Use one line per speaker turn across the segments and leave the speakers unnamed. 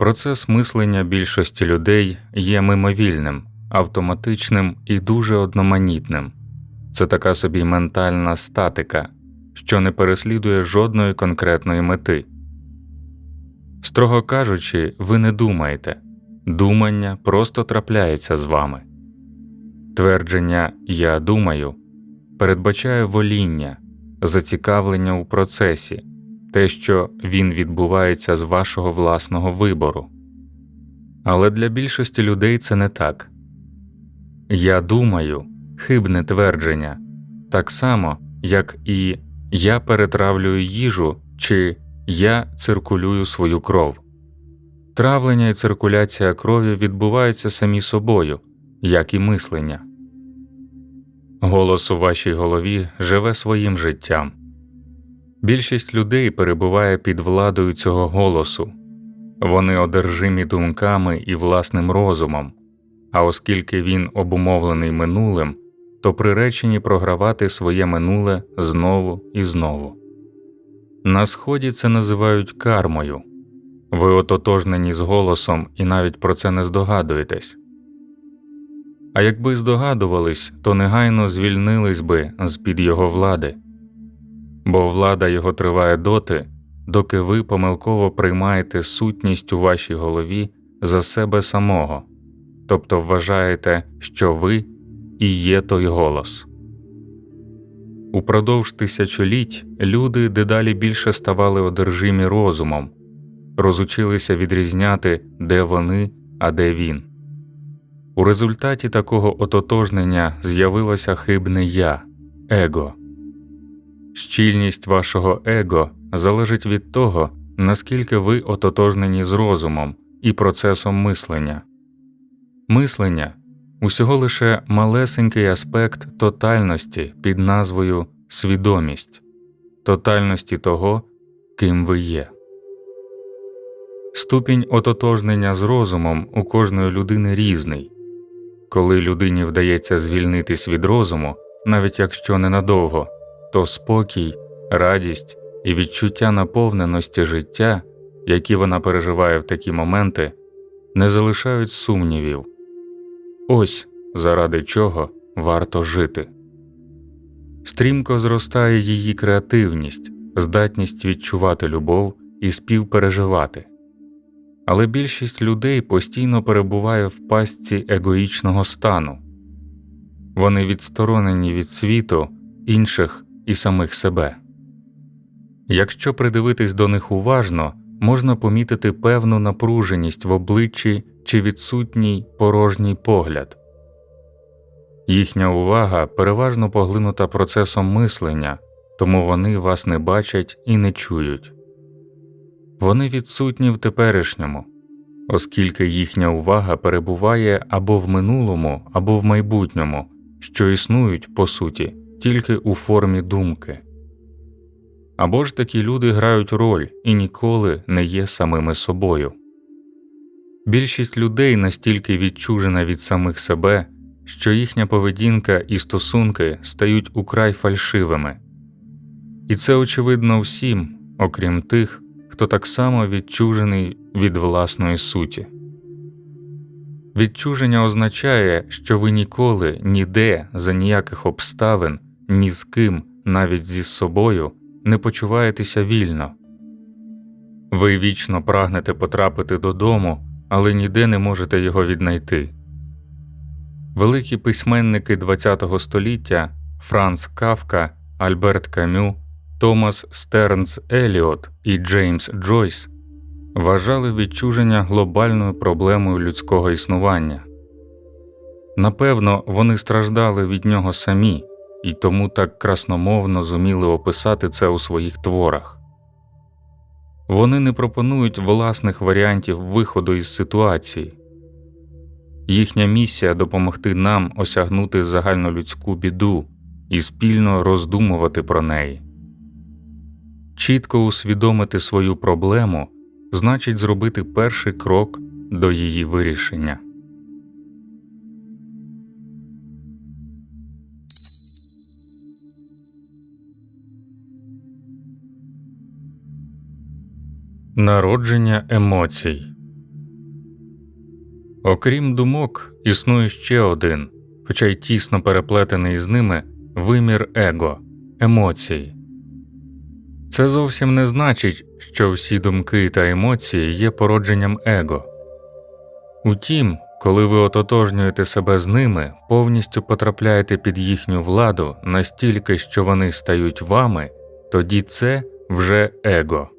Процес мислення більшості людей є мимовільним, автоматичним і дуже одноманітним. Це така собі ментальна статика, що не переслідує жодної конкретної мети. Строго кажучи, ви не думаєте, думання просто трапляється з вами. Твердження Я думаю передбачає воління, зацікавлення у процесі, те, що він відбувається з вашого власного вибору. Але для більшості людей це не так. Я думаю хибне твердження, так само, як і я перетравлюю їжу чи я циркулюю свою кров. Травлення і циркуляція крові відбуваються самі собою, як і мислення. Голос у вашій голові живе своїм життям. Більшість людей перебуває під владою цього голосу, вони одержимі думками і власним розумом, а оскільки він обумовлений минулим, то приречені програвати своє минуле знову і знову. На сході це називають кармою ви ототожнені з голосом і навіть про це не здогадуєтесь. А якби здогадувались, то негайно звільнились би з під його влади, бо влада його триває доти, доки ви помилково приймаєте сутність у вашій голові за себе самого, тобто вважаєте, що ви і є той голос. Упродовж тисячоліть люди дедалі більше ставали одержимі розумом, розучилися відрізняти, де вони, а де він. У результаті такого ототожнення з'явилося хибне я, его. Щільність вашого его залежить від того, наскільки ви ототожнені з розумом і процесом мислення. Мислення усього лише малесенький аспект тотальності під назвою свідомість, тотальності того, ким ви є. Ступінь ототожнення з розумом у кожної людини різний. Коли людині вдається звільнитись від розуму, навіть якщо ненадовго, то спокій, радість і відчуття наповненості життя, які вона переживає в такі моменти, не залишають сумнівів. Ось заради чого варто жити. Стрімко зростає її креативність, здатність відчувати любов і співпереживати. Але більшість людей постійно перебуває в пастці егоїчного стану вони відсторонені від світу, інших і самих себе. Якщо придивитись до них уважно, можна помітити певну напруженість в обличчі чи відсутній порожній погляд. Їхня увага переважно поглинута процесом мислення, тому вони вас не бачать і не чують. Вони відсутні в теперішньому, оскільки їхня увага перебуває або в минулому, або в майбутньому, що існують по суті тільки у формі думки. Або ж такі люди грають роль і ніколи не є самими собою. Більшість людей настільки відчужена від самих себе, що їхня поведінка і стосунки стають украй фальшивими, і це очевидно всім, окрім тих, хто так само відчужений від власної суті. Відчуження означає, що ви ніколи ніде за ніяких обставин, ні з ким, навіть зі собою, не почуваєтеся вільно. Ви вічно прагнете потрапити додому, але ніде не можете його віднайти. Великі письменники ХХ століття Франц Кавка, Альберт Камю, Томас Стернс Еліот і Джеймс Джойс вважали відчуження глобальною проблемою людського існування. Напевно, вони страждали від нього самі і тому так красномовно зуміли описати це у своїх творах. Вони не пропонують власних варіантів виходу із ситуації. Їхня місія допомогти нам осягнути загальнолюдську біду і спільно роздумувати про неї. Чітко усвідомити свою проблему значить зробити перший крок до її вирішення. Народження емоцій Окрім думок, існує ще один, хоча й тісно переплетений з ними вимір его, емоції. Це зовсім не значить, що всі думки та емоції є породженням его. Утім, коли ви ототожнюєте себе з ними, повністю потрапляєте під їхню владу настільки, що вони стають вами, тоді це вже его.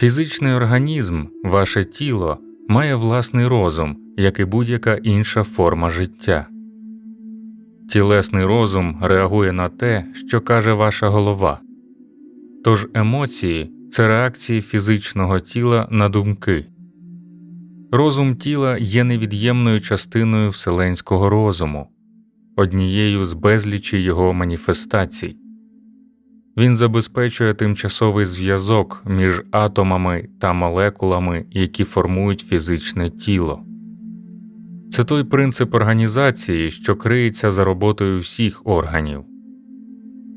Фізичний організм, ваше тіло, має власний розум, як і будь-яка інша форма життя. Тілесний розум реагує на те, що каже ваша голова. Тож емоції це реакції фізичного тіла на думки. Розум тіла є невід'ємною частиною вселенського розуму, однією з безлічі його маніфестацій. Він забезпечує тимчасовий зв'язок між атомами та молекулами, які формують фізичне тіло. Це той принцип організації, що криється за роботою всіх органів.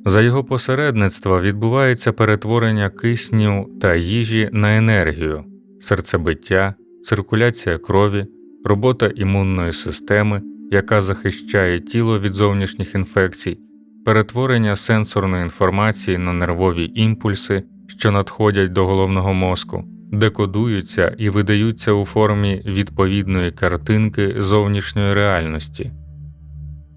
За його посередництва відбувається перетворення кисню та їжі на енергію, серцебиття, циркуляція крові, робота імунної системи, яка захищає тіло від зовнішніх інфекцій, перетворення сенсорної інформації на нервові імпульси, що надходять до головного мозку, декодуються і видаються у формі відповідної картинки зовнішньої реальності.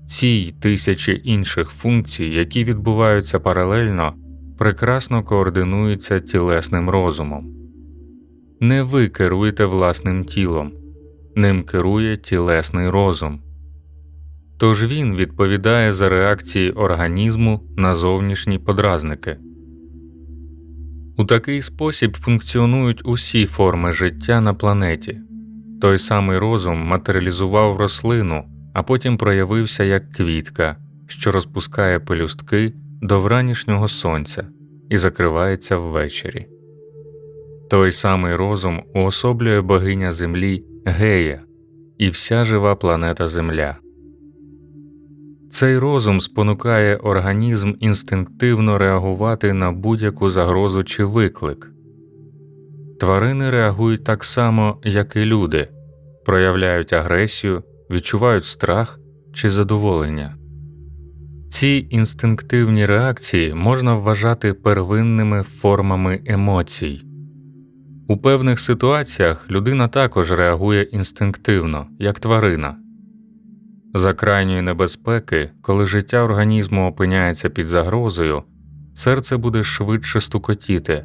Ці й тисячі інших функцій, які відбуваються паралельно, прекрасно координуються тілесним розумом. Не ви керуєте власним тілом, ним керує тілесний розум. Тож він відповідає за реакції організму на зовнішні подразники. У такий спосіб функціонують усі форми життя на планеті. Той самий розум матеріалізував рослину, а потім проявився як квітка, що розпускає пелюстки до вранішнього сонця і закривається ввечері. Той самий розум уособлює богиня Землі Гея і вся жива планета Земля. Цей розум спонукає організм інстинктивно реагувати на будь-яку загрозу чи виклик. Тварини реагують так само, як і люди, проявляють агресію, відчувають страх чи задоволення. Ці інстинктивні реакції можна вважати первинними формами емоцій. У певних ситуаціях людина також реагує інстинктивно, як тварина. За крайньої небезпеки, коли життя організму опиняється під загрозою, серце буде швидше стукотіти,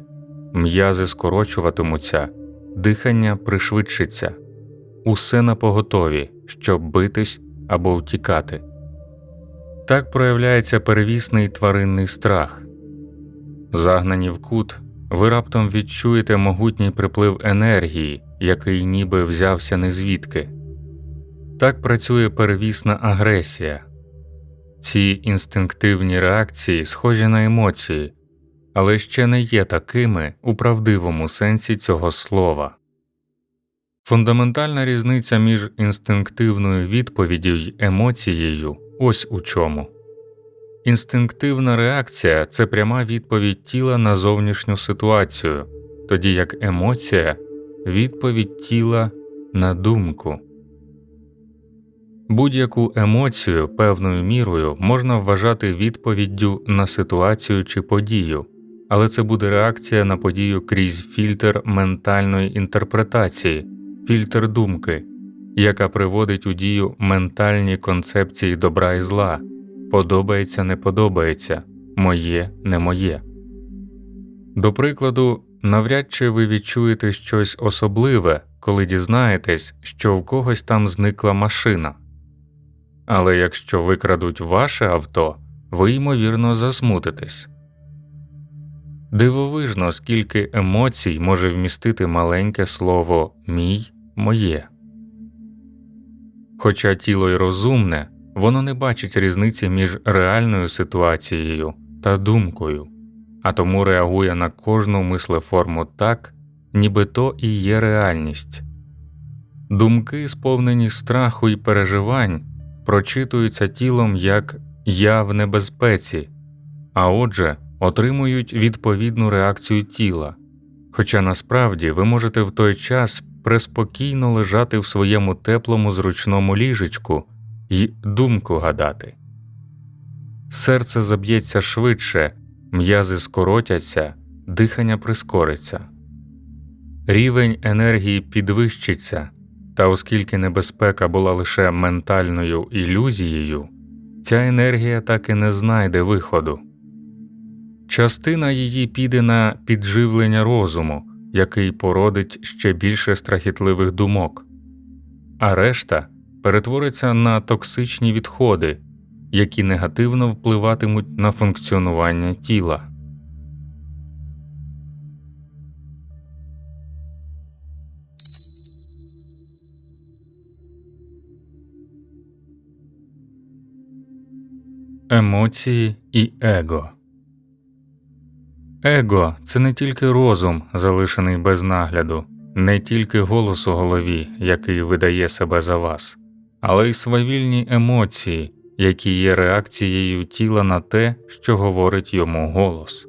м'язи скорочуватимуться, дихання пришвидшиться, усе на поготові, щоб битись або втікати. Так проявляється первісний тваринний страх. Загнані в кут, ви раптом відчуєте могутній приплив енергії, який ніби взявся незвідки. Так працює первісна агресія. Ці інстинктивні реакції схожі на емоції, але ще не є такими у правдивому сенсі цього слова. Фундаментальна різниця між інстинктивною відповіддю й емоцією ось у чому. Інстинктивна реакція це пряма відповідь тіла на зовнішню ситуацію, тоді як емоція відповідь тіла на думку. Будь-яку емоцію певною мірою можна вважати відповіддю на ситуацію чи подію, але це буде реакція на подію крізь фільтр ментальної інтерпретації, фільтр думки, яка приводить у дію ментальні концепції добра і зла, подобається, не подобається, моє, не моє. До прикладу, навряд чи ви відчуєте щось особливе, коли дізнаєтесь, що в когось там зникла машина. Але якщо викрадуть ваше авто, ви ймовірно засмутитесь. Дивовижно, скільки емоцій може вмістити маленьке слово мій моє. Хоча тіло й розумне, воно не бачить різниці між реальною ситуацією та думкою, а тому реагує на кожну мислеформу так, ніби то і є реальність. Думки, сповнені страху і переживань, прочитуються тілом як я в небезпеці, а отже, отримують відповідну реакцію тіла. Хоча насправді ви можете в той час преспокійно лежати в своєму теплому зручному ліжечку і думку гадати. Серце заб'ється швидше, м'язи скоротяться, дихання прискориться, рівень енергії підвищиться, та оскільки небезпека була лише ментальною ілюзією, ця енергія так і не знайде виходу. Частина її піде на підживлення розуму, який породить ще більше страхітливих думок, а решта перетвориться на токсичні відходи, які негативно впливатимуть на функціонування тіла. Емоції і его Его це не тільки розум, залишений без нагляду, не тільки голос у голові, який видає себе за вас, але й свавільні емоції, які є реакцією тіла на те, що говорить йому голос.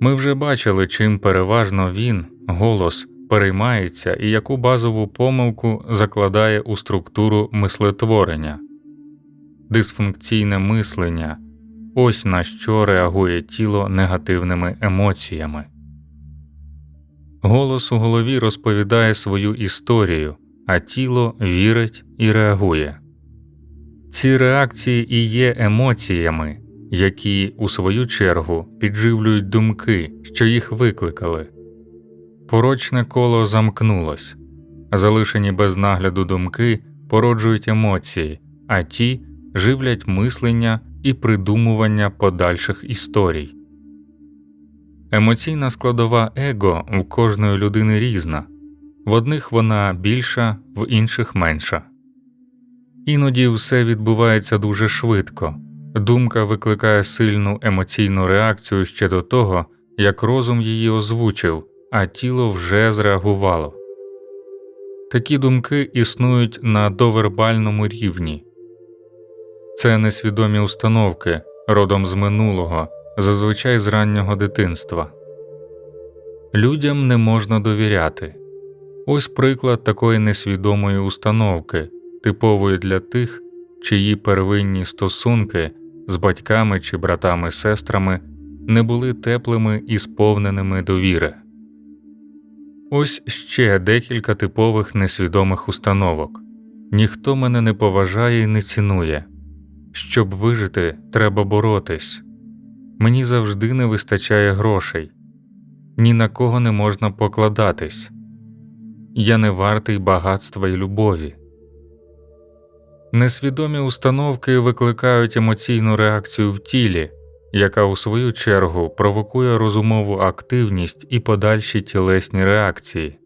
Ми вже бачили, чим переважно він, голос, переймається і яку базову помилку закладає у структуру мислетворення, дисфункційне мислення. Ось на що реагує тіло негативними емоціями. Голос у голові розповідає свою історію, а тіло вірить і реагує. Ці реакції і є емоціями, які, у свою чергу, підживлюють думки, що їх викликали. Порочне коло замкнулось, залишені без нагляду думки породжують емоції, а ті живлять мислення і придумування подальших історій. Емоційна складова его у кожної людини різна, в одних вона більша, в інших менша. Іноді все відбувається дуже швидко, думка викликає сильну емоційну реакцію ще до того, як розум її озвучив, а тіло вже зреагувало. Такі думки існують на довербальному рівні. Це несвідомі установки родом з минулого, зазвичай з раннього дитинства. Людям не можна довіряти. Ось приклад такої несвідомої установки, типової для тих, чиї первинні стосунки з батьками чи братами сестрами не були теплими і сповненими довіри. Ось ще декілька типових несвідомих установок ніхто мене не поважає і не цінує. Щоб вижити, треба боротись. Мені завжди не вистачає грошей, ні на кого не можна покладатись. Я не вартий багатства і любові. Несвідомі установки викликають емоційну реакцію в тілі, яка у свою чергу провокує розумову активність і подальші тілесні реакції.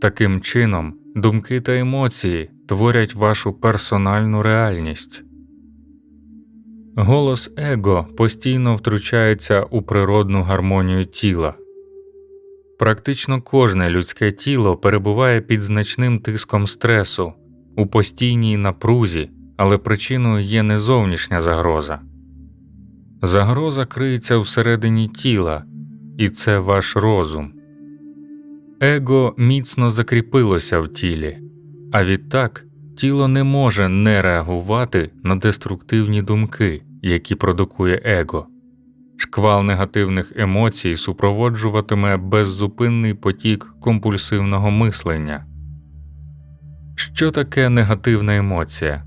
Таким чином, думки та емоції творять вашу персональну реальність. Голос его постійно втручається у природну гармонію тіла. Практично кожне людське тіло перебуває під значним тиском стресу, у постійній напрузі, але причиною є не зовнішня загроза. Загроза криється всередині тіла, і це ваш розум. Его міцно закріпилося в тілі, а відтак тіло не може не реагувати на деструктивні думки які продукує его. Шквал негативних емоцій супроводжуватиме беззупинний потік компульсивного мислення. Що таке негативна емоція?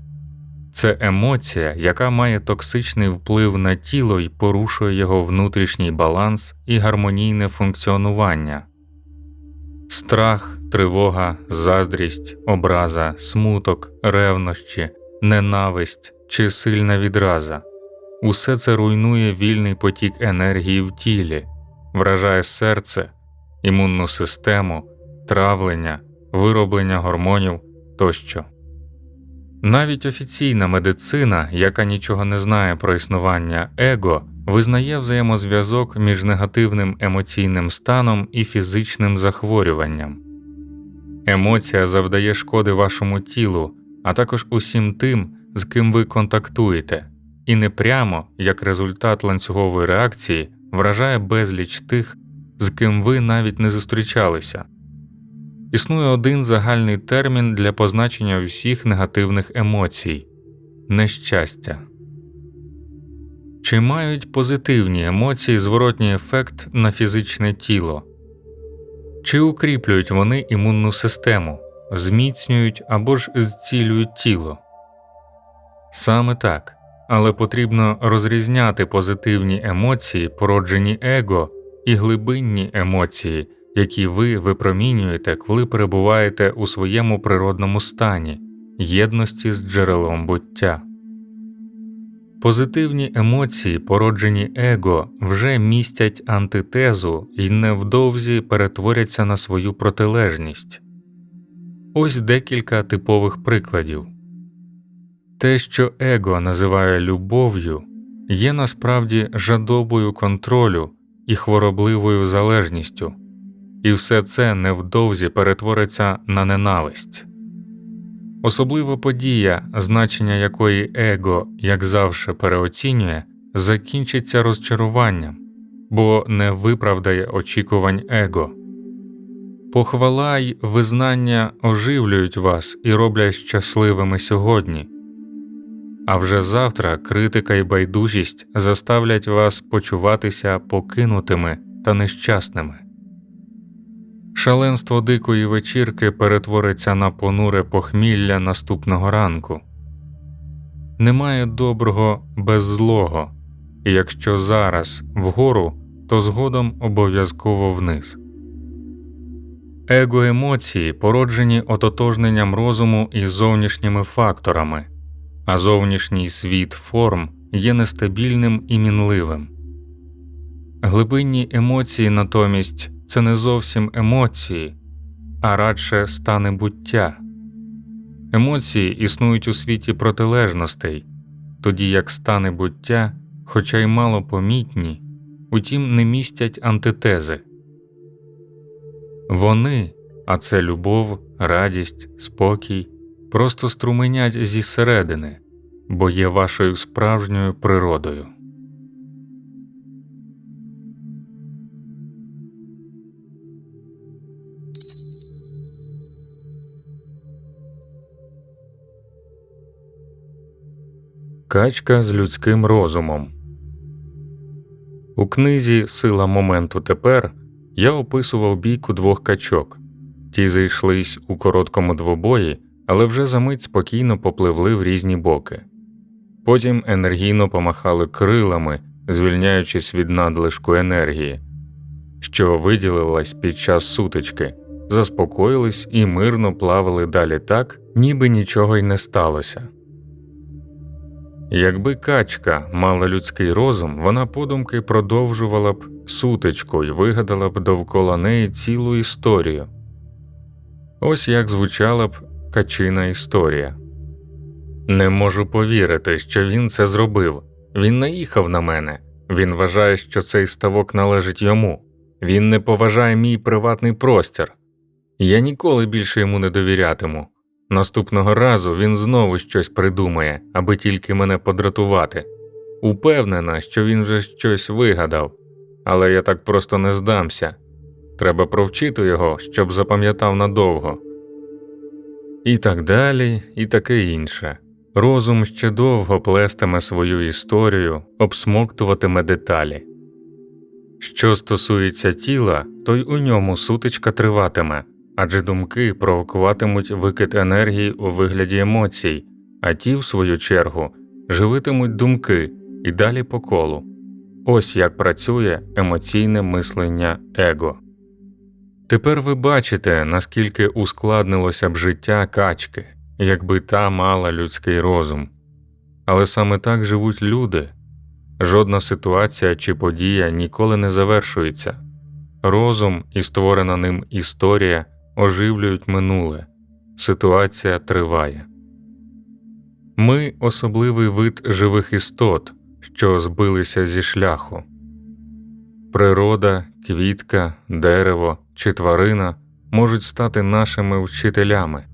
Це емоція, яка має токсичний вплив на тіло і порушує його внутрішній баланс і гармонійне функціонування. Страх, тривога, заздрість, образа, смуток, ревнощі, ненависть чи сильна відраза Усе це руйнує вільний потік енергії в тілі, вражає серце, імунну систему, травлення, вироблення гормонів тощо. Навіть офіційна медицина, яка нічого не знає про існування его, визнає взаємозв'язок між негативним емоційним станом і фізичним захворюванням. Емоція завдає шкоди вашому тілу, а також усім тим, з ким ви контактуєте і не прямо, як результат ланцюгової реакції, вражає безліч тих, з ким ви навіть не зустрічалися. Існує один загальний термін для позначення всіх негативних емоцій нещастя. Чи мають позитивні емоції зворотній ефект на фізичне тіло? Чи укріплюють вони імунну систему, зміцнюють або ж зцілюють тіло? Саме так, але потрібно розрізняти позитивні емоції, породжені его, і глибинні емоції, які ви випромінюєте, коли перебуваєте у своєму природному стані, єдності з джерелом буття. Позитивні емоції, породжені его, вже містять антитезу і невдовзі перетворяться на свою протилежність. Ось декілька типових прикладів. Те, що его називає любов'ю, є насправді жадобою контролю і хворобливою залежністю, і все це невдовзі перетвориться на ненависть. Особлива подія, значення якої его, як завжди, переоцінює, закінчиться розчаруванням, бо не виправдає очікувань его. Похвала й визнання оживлюють вас і роблять щасливими сьогодні, а вже завтра критика і байдужість заставлять вас почуватися покинутими та нещасними. Шаленство дикої вечірки перетвориться на понуре похмілля наступного ранку. Немає доброго без злого, і якщо зараз вгору, то згодом обов'язково вниз. Его емоції породжені ототожненням розуму із зовнішніми факторами, а зовнішній світ форм є нестабільним і мінливим. Глибинні емоції натомість це не зовсім емоції, а радше стани буття. Емоції існують у світі протилежностей, тоді як стани буття, хоча й мало помітні, утім не містять антитези. Вони, а це любов, радість, спокій, просто струменять зі середини, бо є вашою справжньою природою. Качка з людським розумом. У книзі Сила моменту тепер я описував бійку двох качок. Ті зайшлись у короткому двобої, але вже за мить спокійно попливли в різні боки. Потім енергійно помахали крилами, звільняючись від надлишку енергії, що виділилась під час сутички, заспокоїлись і мирно плавали далі так, ніби нічого й не сталося. Якби качка мала людський розум, вона подумки продовжувала б сутичку і вигадала б довкола неї цілу історію. Ось як звучала б качина історія. Не можу повірити, що він це зробив. Він наїхав на мене. Він вважає, що цей ставок належить йому. Він не поважає мій приватний простір. Я ніколи більше йому не довірятиму. Наступного разу він знову щось придумає, аби тільки мене подратувати. Упевнена, що він вже щось вигадав, але я так просто не здамся. Треба провчити його, щоб запам'ятав надовго. І так далі, і таке інше. Розум ще довго плестиме свою історію, обсмоктуватиме деталі. Що стосується тіла, то й у ньому сутичка триватиме адже думки провокуватимуть викид енергії у вигляді емоцій, а ті, в свою чергу, живитимуть думки і далі по колу. Ось як працює емоційне мислення его. Тепер ви бачите, наскільки ускладнилося б життя качки, якби та мала людський розум. Але саме так живуть люди. Жодна ситуація чи подія ніколи не завершується. Розум і створена ним історія оживлюють минуле, ситуація триває. Ми особливий вид живих істот, що збилися зі шляху. Природа, квітка, дерево чи тварина можуть стати нашими вчителями.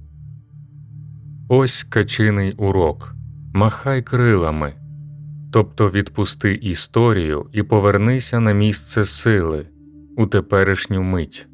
Ось качиний урок махай крилами, тобто відпусти історію і повернися на місце сили у теперішню мить.